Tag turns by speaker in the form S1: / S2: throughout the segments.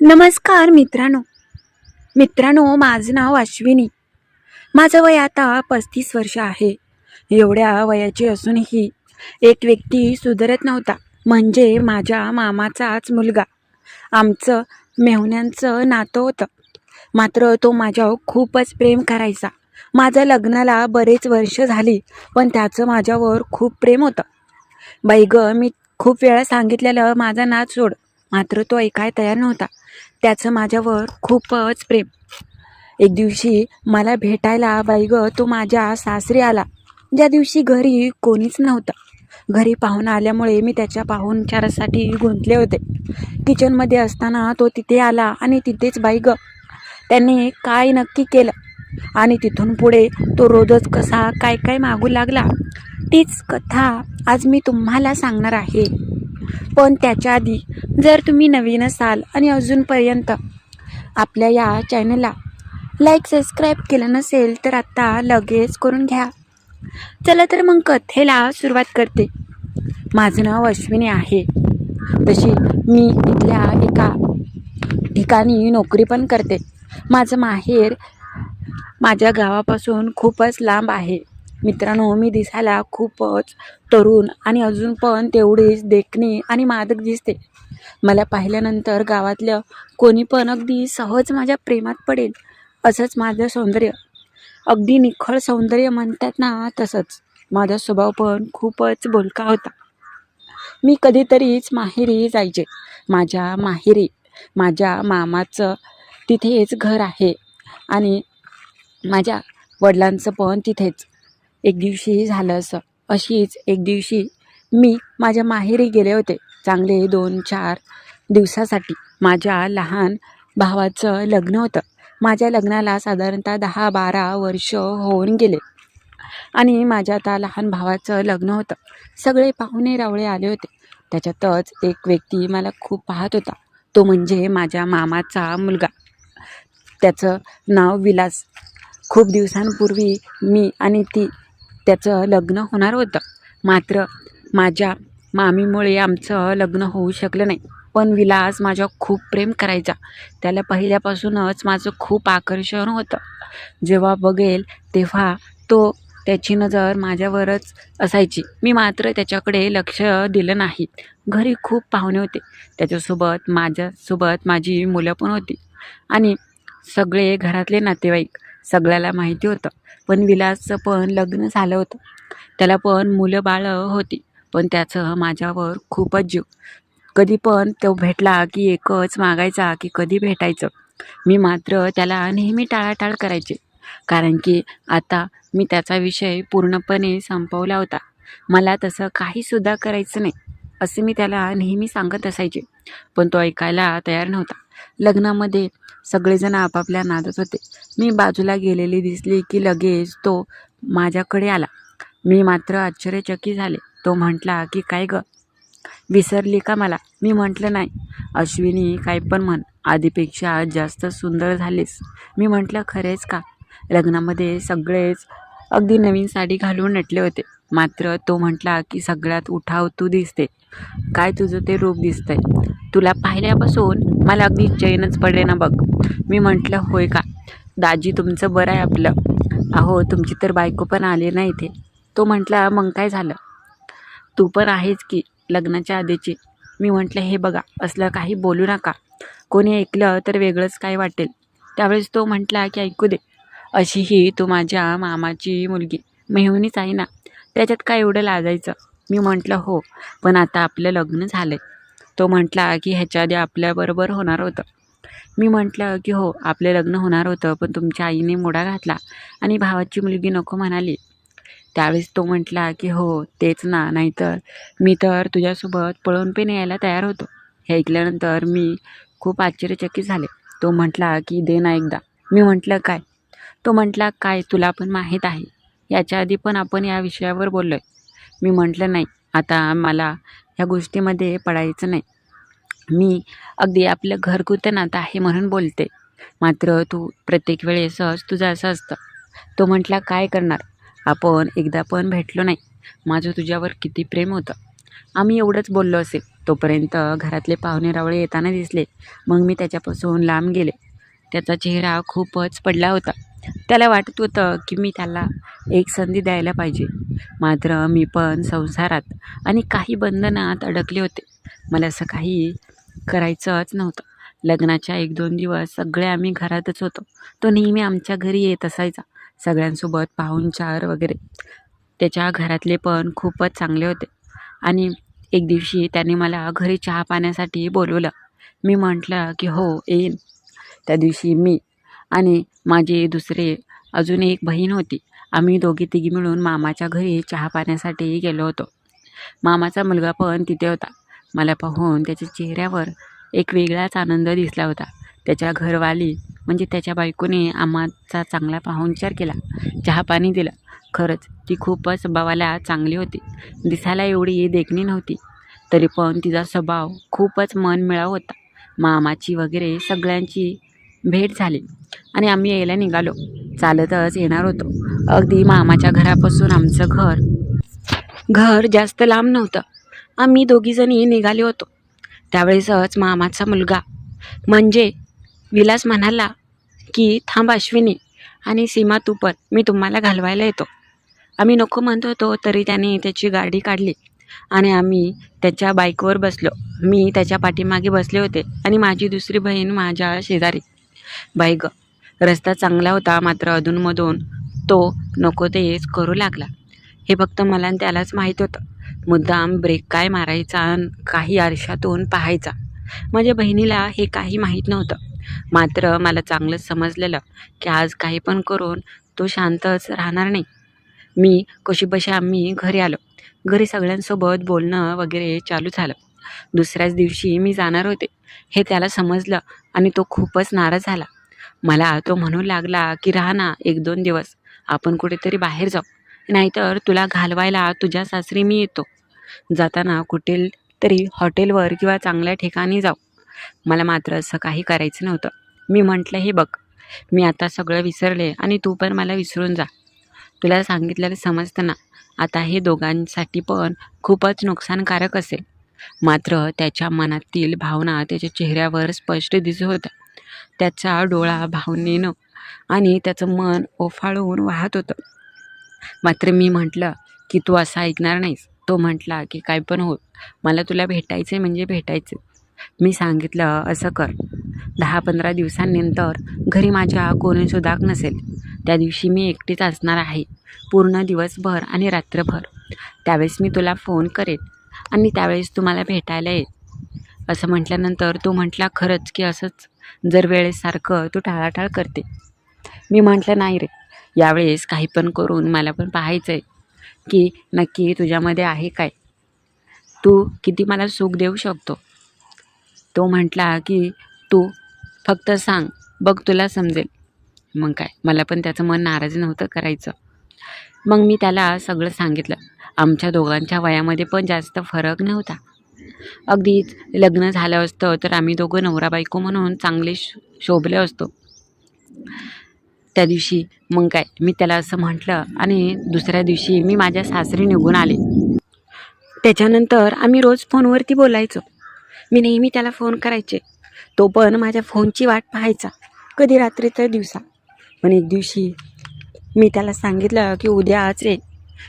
S1: नमस्कार मित्रांनो. मित्रांनो माझं नाव अश्विनी. माझं वय आता पस्तीस वर्ष आहे. एवढ्या वयाची असूनही एक व्यक्ती सुधारत नव्हता. म्हणजे माझ्या मामाचाच मुलगा. आमचं मेहुण्यांचं नातं होतं. मात्र तो माझ्यावर खूपच प्रेम करायचा. माझ्या लग्नाला बरेच वर्ष झाली पण त्याचं माझ्यावर खूप प्रेम होतं. बाई ग मी खूप वेळा सांगितलेलं माझा नाच सोड. मात्र तो ऐकाय तयार नव्हता. त्याचं माझ्यावर खूपच प्रेम. एक दिवशी मला भेटायला बाई ग तो माझ्या सासरी आला. ज्या दिवशी घरी कोणीच नव्हतं. घरी पाहुणा आल्यामुळे मी त्याच्या पाहुणचारासाठी गुंतले होते. किचनमध्ये असताना तो तिथे आला आणि तिथेच बाई ग त्याने काय नक्की केलं? आणि तिथून पुढे तो रोजच कसा काय काय मागू लागला? तीच कथा आज मी तुम्हाला सांगणार आहे. पण त्याच्या आधी जर तुम्ही नवीन असाल आणि अजूनपर्यंत आपल्या या चॅनलला लाईक सबस्क्राईब केलं नसेल तर आत्ता लगेच करून घ्या. चला तर मग कथेला सुरुवात करते. माझं नाव अश्विनी आहे. तशी मी इथल्या एका ठिकाणी नोकरी पण करते. माझं माहेर माझ्या गावापासून खूपच लांब आहे. मित्रांनो मी दिसायला खूपच तरुण आणि अजून पण तेवढीच देखणी आणि मादक दिसते. मला पाहिल्यानंतर गावातलं कोणी पण अगदी सहज माझ्या प्रेमात पडेल असंच माझं सौंदर्य. अगदी निखळ सौंदर्य म्हणतात ना तसंच. माझा स्वभाव पण खूपच बोलका होता. मी कधीतरीच माहेरी जायचे. माझ्या माहेरी माझ्या मामाचं तिथेच घर आहे आणि माझ्या वडिलांचं पण तिथेच. एक दिवशी झालं असं. अशीच एक दिवशी मी माझ्या माहेरी गेले होते. चांगले दोन चार दिवसासाठी. माझ्या लहान भावाचं लग्न होतं. माझ्या लग्नाला साधारणतः दहा बारा वर्ष होऊन गेले. आणि माझ्या आता लहान भावाचं लग्न होतं. सगळे पाहुणे रावळे आले होते. त्याच्यातच एक व्यक्ती मला खूप पाहत होता. तो म्हणजे माझ्या मामाचा मुलगा. त्याचं नाव विलास. खूप दिवसांपूर्वी मी आणि ती त्याचं लग्न होणार होतं. मात्र माझ्या मामीमुळे आमचं लग्न होऊ शकलं नाही. पण विलास माझ्या खूप प्रेम करायचा. त्याला पहिल्यापासूनच माझं खूप आकर्षण होतं. जेव्हा बघेल तेव्हा तो त्याची नजर माझ्यावरच असायची. मी मात्र त्याच्याकडे लक्ष दिलं नाही. घरी खूप पाहुणे होते. त्याच्यासोबत माझ्यासोबत माझी मुलं पण होती. आणि सगळे घरातले नातेवाईक सगळ्याला माहिती होतं. पण विलासचं पण लग्न झालं होतं. त्याला पण मुलं बाळं होती. पण त्याचं माझ्यावर खूपच जीव. कधी पण तो भेटला की एकच मागायचा की कधी भेटायचं. मी मात्र त्याला नेहमी टाळाटाळ करायचे. कारण की आता मी त्याचा विषय पूर्णपणे संपवला होता. मला तसं काहीसुद्धा करायचं नाही असे मी त्याला नेहमी सांगत असायचे. पण तो ऐकायला तयार नव्हता. लग्नामध्ये सगळेजण आपापल्या नादात होते. मी बाजूला गेलेली दिसली की लगेच तो माझ्याकडे आला. मी मात्र आश्चर्यचकित झाले. तो म्हटला की काय ग? विसरली का मला? मी म्हटलं नाही. अश्विनी काय पण म्हण आधीपेक्षा जास्त सुंदर झालीस. मी म्हटलं खरेच का? लग्नामध्ये सगळेच अगदी नवीन साडी घालून नटले होते. मात्र तो म्हटला की सगळ्यात उठाव तू दिसते. काय तुझं ते रूप दिसतंय. तुला पाहिल्यापासून मला अगदी चैनच पडले ना बघ. मी म्हटलं होय का? दाजी तुमचं बरं आहे आपलं. अहो तुमची तर बायको पण आली ना इथे. तो म्हटला मग काय झालं? तू पण आहेच की लग्नाच्या आधीची. मी म्हटलं हे बघा असलं काही बोलू नका. कोणी ऐकलं तर वेगळंच काय वाटेल. त्यावेळेस तो म्हटला की ऐकू दे. अशीही तू माझ्या मामाची मुलगी. मेहुनीच आहे ना. त्याच्यात काय एवढं लाजायचं? मी म्हटलं हो. पण आता आपलं लग्न झालं तो म्हटला की ह्याच्या आधी आपल्याबरोबर होणार होतं. मी म्हटलं की हो आपले लग्न होणार होतं पण तुमच्या आईने मोडा घातला आणि भावाची मुलगी नको म्हणाली. त्यावेळेस तो म्हटला की हो तेच ना नाहीतर मी तर तुझ्यासोबत पळून पण यायला तयार होतो. हे ऐकल्यानंतर मी खूप आश्चर्यचकित झाले. तो म्हटला की दे ना एकदा. मी म्हटलं काय? तो म्हटला काय तुला पण माहीत आहे. याच्या आधी पण आपण या विषयावर बोललो आहे मी म्हटलं नाही. आता मला ह्या गोष्टीमध्ये पडायचं नाही. मी अगदी आपलं घरगुतं नातं आहे म्हणून बोलते. मात्र तू प्रत्येक वेळेसच तुझं असं असतं. तो म्हटला काय करणार? आपण एकदा पण भेटलो नाही. माझं तुझ्यावर किती प्रेम होतं. आम्ही एवढंच बोललो असेल. तोपर्यंत घरातले पाहुणे रावळे येताना दिसले. मग मी त्याच्यापासून लांब गेले. त्याचा चेहरा खूपच पडला होता. त्याला वाटत होतं की मी त्याला एक संधी द्यायला पाहिजे. मात्र मी पण संसारात आणि काही बंधनात अडकले होते. मला असं काही करायचंच नव्हतं. लग्नाच्या एक दोन दिवस सगळे आम्ही घरातच होतो. तो नेहमी आमच्या घरी येत असायचा. सगळ्यांसोबत पाहुणचार वगैरे. त्याच्या घरातले पण खूपच चांगले होते. आणि एक दिवशी त्याने मला घरी चहा पाण्यासाठी बोलवलं. मी म्हटलं की हो येईन. त्या दिवशी मी आणि माझी दुसरे अजून एक बहीण होती. आम्ही दोघी तिघी मिळून मामाच्या घरी चहा पाण्यासाठी गेलो होतो. मामाचा मुलगा पण तिथे होता. मला पाहून त्याच्या चेहऱ्यावर एक वेगळाच आनंद दिसला होता. त्याच्या घरवाली म्हणजे त्याच्या बायकोने आम्हाचा चांगला पाहुणचार केला. चहा पाणी दिलं. खरंच ती खूपच स्वभावाला चांगली होती. दिसायला एवढी देखणी नव्हती. तरी पण तिचा स्वभाव खूपच मनमिळाव होता. मामाची वगैरे सगळ्यांची भेट झाली. आणि आम्ही यायला निघालो. चालतच येणार होतो. अगदी मामाच्या घरापासून आमचं घर. घर जास्त लांब नव्हतं. आम्ही दोघीजणी निघाले होतो. त्यावेळेसच मामाचा मुलगा. म्हणजे विलास म्हणाला की थांब अश्विनी आणि सीमा तू पण. मी तुम्हाला घालवायला येतो. आम्ही नको म्हणत होतो तरी त्याने त्याची गाडी काढली आणि आम्ही त्याच्या बाईकवर बसलो. मी त्याच्या पाठीमागे बसले होते आणि माझी दुसरी बहीण माझ्या शेजारी. बाई गं रस्ता चांगला होता मात्र अधूनमधून तो नको तेच करू लागला. हे फक्त मला आणि त्यालाच माहीत होतं. मुद्दाम ब्रेक काय मारायचा काही आरशातून पाहायचा. माझ्या बहिणीला हे काही माहीत नव्हतं. मात्र मला चांगलंच समजलेलं की आज काही पण करून तो शांतच राहणार नाही. मी कशीबशी आम्ही घरी आलो. घरी सगळ्यांसोबत बोलणं वगैरे चालू झालं. दुसऱ्याच दिवशी मी जाणार होते. हे त्याला समजलं आणि तो खूपच नाराज झाला. मला तो म्हणू लागला की राहा ना एक दोन दिवस. आपण कुठेतरी बाहेर जाऊ. नाहीतर तुला घालवायला तुझ्या सासरी मी येतो. जाताना कुठे तरी हॉटेलवर किंवा चांगल्या ठिकाणी जाऊ. मला मात्र असं काही करायचं नव्हतं. मी म्हटलं हे बघ मी आता सगळं विसरले आणि तू पण मला विसरून जा. तुला सांगितलेलं समजतं ना. आता हे दोघांसाठी पण खूपच नुकसानकारक असेल. मात्र त्याच्या मनातील भावना त्याच्या चेहऱ्यावर स्पष्ट दिसत होत्या. त्याचा डोळा भावनेनं आणि त्याचं मन ओफाळून वाहत होतं. मात्र मी म्हटलं की तू असं ऐकणार नाहीस. तो म्हटला की काय पण हो मला तुला भेटायचं म्हणजे भेटायचं मी सांगितलं असं कर. दहा पंधरा दिवसांनंतर घरी माझ्या कोणी सुदाक नसेल. त्या दिवशी मी एकटीच असणार आहे. पूर्ण दिवसभर आणि रात्रभर. त्यावेळेस मी तुला फोन करेन आणि त्यावेळेस तू मला भेटायला येईल असं म्हटल्यानंतर तो म्हटला खरंच की असंच जर वेळेसारखं तू टाळाटाळ करते. मी म्हटलं नाही रे यावेळेस काही पण करून मला पण पाहायचं आहे की नक्की तुझ्यामध्ये आहे काय. तू किती मला सुख देऊ शकतो. तो म्हटला की तू फक्त सांग बघ तुला समजेल. मग काय मला पण त्याचं मन नाराज नव्हतं करायचं. मग मी त्याला सगळं सांगितलं. आमच्या दोघांच्या वयामध्ये पण जास्त फरक नव्हता. अगदीच लग्न झालं असतं तर आम्ही दोघं नवरा बायको म्हणून चांगले शोभले असतो. त्या दिवशी मग काय मी त्याला असं म्हटलं आणि दुसऱ्या दिवशी मी माझ्या सासरी निघून आले. त्याच्यानंतर आम्ही रोज फोनवरती बोलायचो. मी नेहमी त्याला फोन करायचे. तो पण माझ्या फोनची वाट पाहायचा. कधी रात्री तर दिवसा. पण एक दिवशी मी त्याला सांगितलं की उद्या आज रे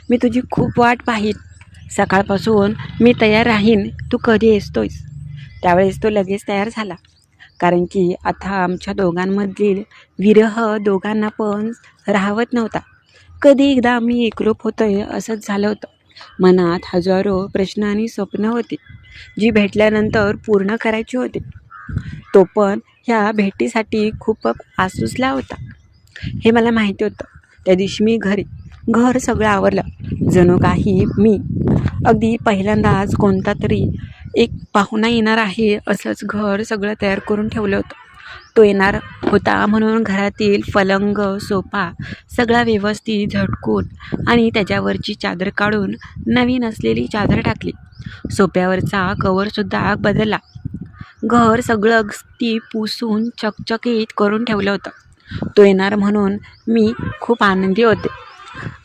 S1: मी तुझी खूप वाट पाहीन. सकाळपासून मी तयार राहीन तू कधी येतोयस? त्यावेळेस तो लगेच तयार झाला. कारण की आता आमच्या दोघांमधील विरह दोघांना पण राहवत नव्हता. कधी एकदा आम्ही एकरूप होतोय असंच झालं होतं. मनात हजारो प्रश्न आणि स्वप्न होती जी भेटल्यानंतर पूर्ण करायची होती. तो पण ह्या भेटीसाठी खूप आसूसला होता. हे मला माहिती होतं. त्या दिवशी मी घरी घर सगळं आवरलं. जणू काही मी. अगदी पहिल्यांदाच कोणता तरी एक पाहुणा येणार आहे असंच घर सगळं तयार करून ठेवलं होतं. तो येणार होता म्हणून घरातील पलंग सोफा सगळा व्यवस्थित झटकून आणि त्याच्यावरची चादर काढून नवीन असलेली चादर टाकली. सोप्यावरचा कवरसुद्धा बदलला. घर सगळं अगदी पुसून चकचकीत करून ठेवलं होतं. तो येणार म्हणून मी खूप आनंदी होते.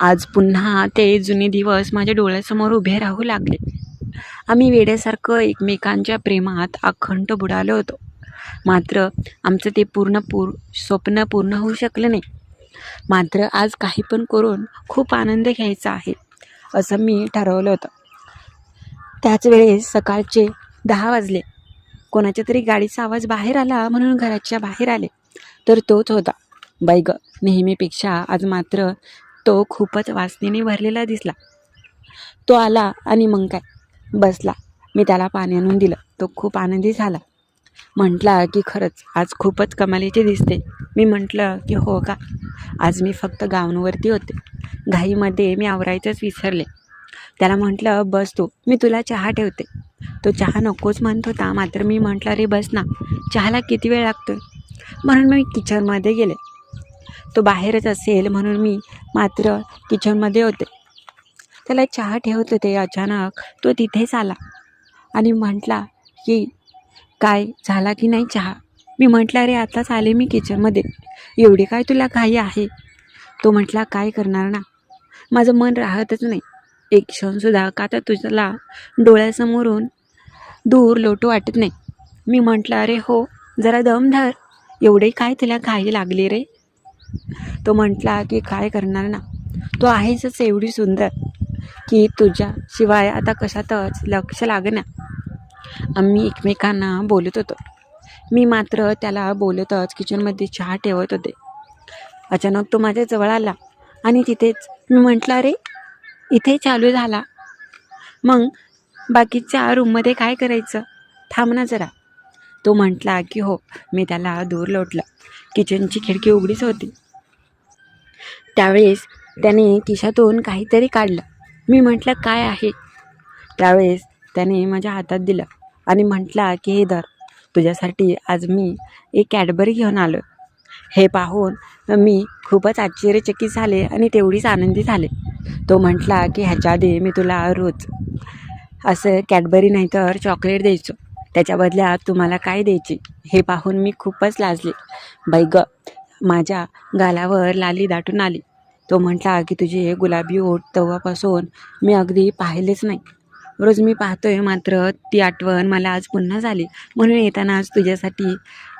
S1: आज पुन्हा ते जुने दिवस माझ्या डोळ्यासमोर उभे राहू लागले. आम्ही वेड्यासारखं एकमेकांच्या प्रेमात अखंड बुडालो होतो. मात्र आमचं ते पूर्ण पूर स्वप्न पूर्ण होऊ शकलं नाही. मात्र आज काही पण करून खूप आनंद घ्यायचा आहे असं मी ठरवलं होतं. त्याच वेळेस सकाळचे दहा वाजले. कोणाच्या तरी गाडीचा आवाज बाहेर आला म्हणून घराच्या बाहेर आले तर तोच होता. बाई नेहमीपेक्षा आज मात्र तो खूपच वासनेने भरलेला दिसला. तो आला आणि मग काय? बसला. मी त्याला पाणी आणून दिलं. तो खूप आनंदी झाला. म्हटला की खरंच आज खूपच कमालीचे दिसते. मी म्हटलं की हो का? आज मी फक्त गाऊनवरती होते. घाईमध्ये मी आवरायचंच विसरले. त्याला म्हटलं बस तू. मी तुला चहा ठेवते. तो चहा नकोच म्हणत होता. मात्र मी म्हटलं रे बस ना. चहाला किती वेळ लागतोय? म्हणून मी किचनमध्ये गेले. तो बाहेरच असेल म्हणून मी मात्र किचनमध्ये होते. त्याला चहा ठेवत होते अचानक. तो तिथेच आला आणि म्हटला की काय झाला की नाही चहा? मी म्हटलं अरे आताच आले मी किचनमध्ये. एवढी काय तुला घाई आहे? तो म्हटला काय करणार ना? माझं मन राहतच नाही. एक क्षणसुद्धा का तर तुझ्याला डोळ्यासमोरून दूर लोटू वाटत नाही. मी म्हटलं अरे हो जरा दम धर. एवढे काय तुला घाई लागली रे? तो म्हटला की काय करणार ना? तो आहेच एवढी सुंदर की तुझ्याशिवाय आता कशातच लक्ष लागना. आम्ही एकमेकांना बोलत होतो. मी मात्र त्याला बोलतच किचनमध्ये चहा ठेवत होते. अचानक तो माझ्या जवळ आला आणि तिथेच मी म्हटलं अरे इथे चालू झाला. मग बाकीच्या रूममध्ये काय करायचं? थांब ना जरा. तो म्हटला की हो. मी त्याला दूर लोटलं. किचनची खिडकी उघडीच होती. त्यावेळेस त्याने खिशातून काहीतरी काढलं. मी म्हटलं काय आहे? त्यावेळेस त्याने माझ्या हातात दिलं आणि म्हटला की हे धर तुझ्यासाठी आज मी एक कॅडबरी घेऊन आलो. हे पाहून मी खूपच आश्चर्यचकित झाले आणि तेवढीच आनंदी झाले. तो म्हटला की ह्याच्या आधी मी तुला रोज असं कॅडबरी नाही तर चॉकलेट द्यायचो. त्याच्या बदल्यात तुम्हाला काय द्यायची? हे पाहून मी खूपच लाजले. बाई ग माझ्या गालावर लाली दाटून आली. तो म्हटला की तुझे गुलाबी ओठ तेव्हापासून मी अगदी पाहिलेच नाही. रोज मी पाहतोय मात्र ती आठवण मला आज पुन्हा झाली. म्हणून येताना आज तुझ्यासाठी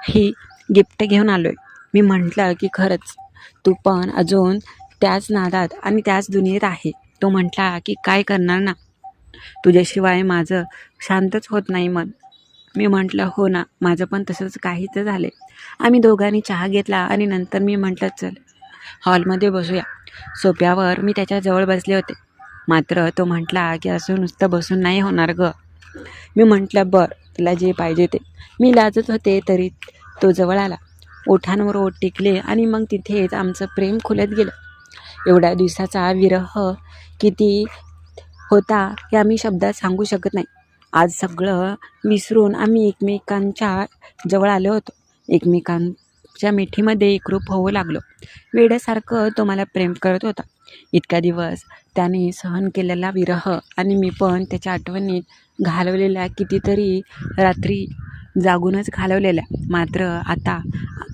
S1: ही गिफ्ट घेऊन आलो आहे मी म्हटलं की खरंच तू पण अजून त्याच नादात आणि त्याच दुनियेत आहे. तो म्हटला की काय करणार ना? तुझ्याशिवाय माझं शांतच होत नाही मन. मी म्हटलं हो ना माझं पण तसंच काहीच झालं आम्ही दोघांनी चहा घेतला आणि नंतर मी म्हटलं चल हॉलमध्ये बसूया. सोप्यावर मी त्याच्याजवळ बसले होते. मात्र तो म्हटला की असं नुसतं बसून नाही होणार ग. मी म्हटलं बरं तुला जे पाहिजे ते. मी लाजत होते तरी तो जवळ आला. ओठांवर ओठ टिकले आणि मग तिथेच आमचं प्रेम खुलत गेलं. एवढ्या दिवसाचा विरह किती होता हे आम्ही शब्दात सांगू शकत नाही. आज सगळं विसरून आम्ही एकमेकांच्या जवळ आलो होतो. एकमेकांच्या मिठीमध्ये एकरूप होऊ लागलो. वेड्यासारखं तो मला प्रेम करत होता. इतका दिवस त्याने सहन केलेला विरह आणि मी पण त्याच्या आठवणीत घालवलेल्या कितीतरी रात्री जागूनच घालवलेल्या. मात्र आता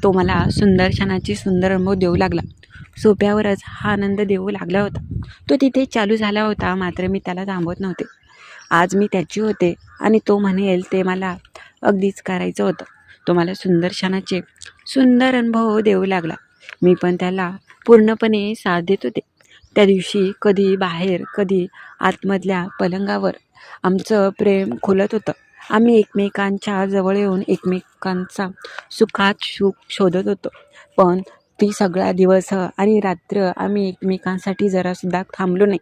S1: तो मला सुंदर क्षणाची सुंदर अनुभव देऊ लागला. सोप्यावरच हा आनंद देऊ लागला होता. तो तिथे चालू झाला होता मात्र मी त्याला थांबवत नव्हते. आज मी त्याची होते आणि तो म्हणेल ते मला अगदीच करायचं होतं. तो मला सुंदर क्षणाचे सुंदर अनुभव देऊ लागला. मी पण त्याला पूर्णपणे साथ देत होते. त्या दिवशी कधी बाहेर कधी आतमधल्या पलंगावर आमचं प्रेम खुलत होतं. आम्ही एकमेकांच्या जवळ येऊन एकमेकांचा सुखात सुख शोधत होतो. पण ती सगळा दिवस आणि रात्र आम्ही एकमेकांसाठी जरासुद्धा थांबलो नाही.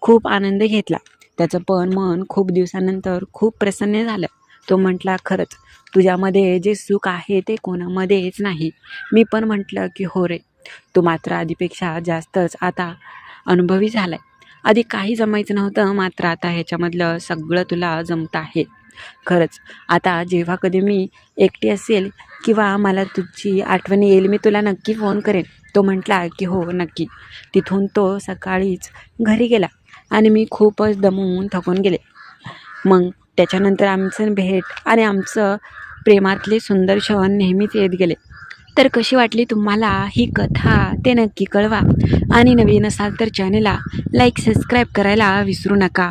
S1: खूप आनंद घेतला. त्याचं पण मन खूप दिवसानंतर खूप प्रसन्न झालं. तो म्हटला खरंच तुझ्यामध्ये जे सुख आहे ते कोणामध्येच नाही. मी पण म्हटलं की हो रे तू मात्र आधीपेक्षा जास्तच आता अनुभवी झाला आहे आधी काही जमायचं नव्हतं मात्र आता ह्याच्यामधलं सगळं तुला जमतं आहे. खरंच आता जेव्हा कधी मी एकटी असेल किंवा मला तुझी आठवण येईल मी तुला नक्की फोन करेन. तो म्हटला की हो नक्की. तिथून तो सकाळीच घरी गेला. आणि मी खूपच दमवून थकून गेले. मग त्याच्यानंतर आमचं भेट आणि आमचं प्रेमातले सुंदर क्षण नेहमीच येत गेले. तर कशी वाटली तुम्हाला ही कथा ते नक्की कळवा. आणि नवीन असाल तर चॅनेलला लाईक सबस्क्राईब करायला विसरू नका.